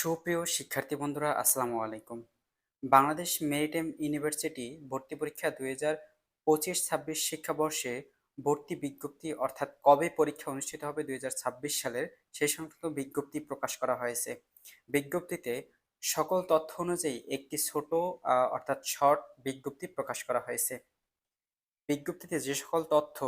সুপ্রিয় শিক্ষার্থী বন্ধুরা, আসসালামু আলাইকুম। বাংলাদেশ মেরিটাইম ইউনিভার্সিটি ভর্তি পরীক্ষা দুই হাজার পঁচিশ ছাব্বিশ শিক্ষাবর্ষে ভর্তি বিজ্ঞপ্তি অর্থাৎ কবে পরীক্ষা অনুষ্ঠিত হবে দুই হাজার ছাব্বিশ সালের সেই সংক্রান্ত বিজ্ঞপ্তি প্রকাশ করা হয়েছে। বিজ্ঞপ্তিতে সকল তথ্য অনুযায়ী একটি ছোট অর্থাৎ শর্ট বিজ্ঞপ্তি প্রকাশ করা হয়েছে। বিজ্ঞপ্তিতে যে সকল তথ্য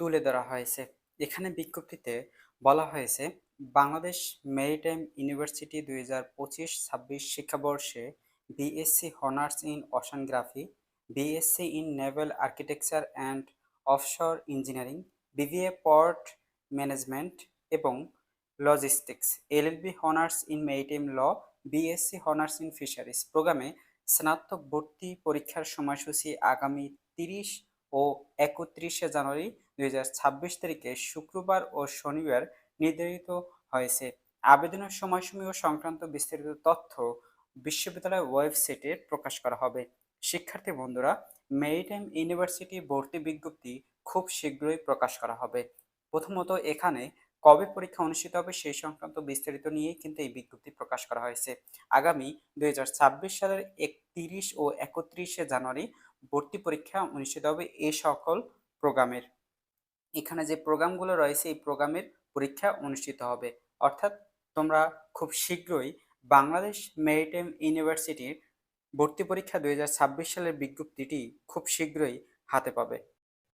তুলে ধরা হয়েছে, এখানে বিজ্ঞপ্তিতে বলা হয়েছে বাংলাদেশ মেরিটাইম ইউনিভার্সিটি দুই হাজার পঁচিশ ছাব্বিশ শিক্ষাবর্ষে BSc honours in oceanography BSc in naval architecture and offshore engineering BBA port management এবং logistics LLB honours in maritime law BSc honours in fisheries প্রোগ্রামে স্নাতক ভর্তি পরীক্ষার সময়সূচি আগামী তিরিশ ও একত্রিশে জানুয়ারি দুই হাজার ছাব্বিশ তারিখে শুক্রবার ও শনিবার নির্ধারিত হয়েছে। আবেদনের সময়সূচি ও সংক্রান্ত বিস্তারিত তথ্য বিশ্ববিদ্যালয়ের ওয়েবসাইটে প্রকাশ করা হবে। শিক্ষার্থী বন্ধুরা, মেরিটাইম ইউনিভার্সিটি ভর্তি বিজ্ঞপ্তি খুব শীঘ্রই প্রকাশ করা হবে। প্রথমত, এখানে কবে পরীক্ষা অনুষ্ঠিত হবে সেই সংক্রান্ত বিস্তারিত নিয়েই কিন্তু এই বিজ্ঞপ্তি প্রকাশ করা হয়েছে। আগামী দুই হাজার ছাব্বিশ সালের একত্রিশ ও একত্রিশে জানুয়ারি ভর্তি পরীক্ষা অনুষ্ঠিত হবে এই সকল প্রোগ্রামের। এখানে যে প্রোগ্রামগুলো রয়েছে, এই প্রোগ্রামের পরীক্ষা অনুষ্ঠিত হবে। অর্থাৎ তোমরা খুব শীঘ্রই বাংলাদেশ মেরিটাইম ইউনিভার্সিটির ভর্তি পরীক্ষা দু হাজার ছাব্বিশ সালের বিজ্ঞপ্তিটি খুব শীঘ্রই হাতে পাবে।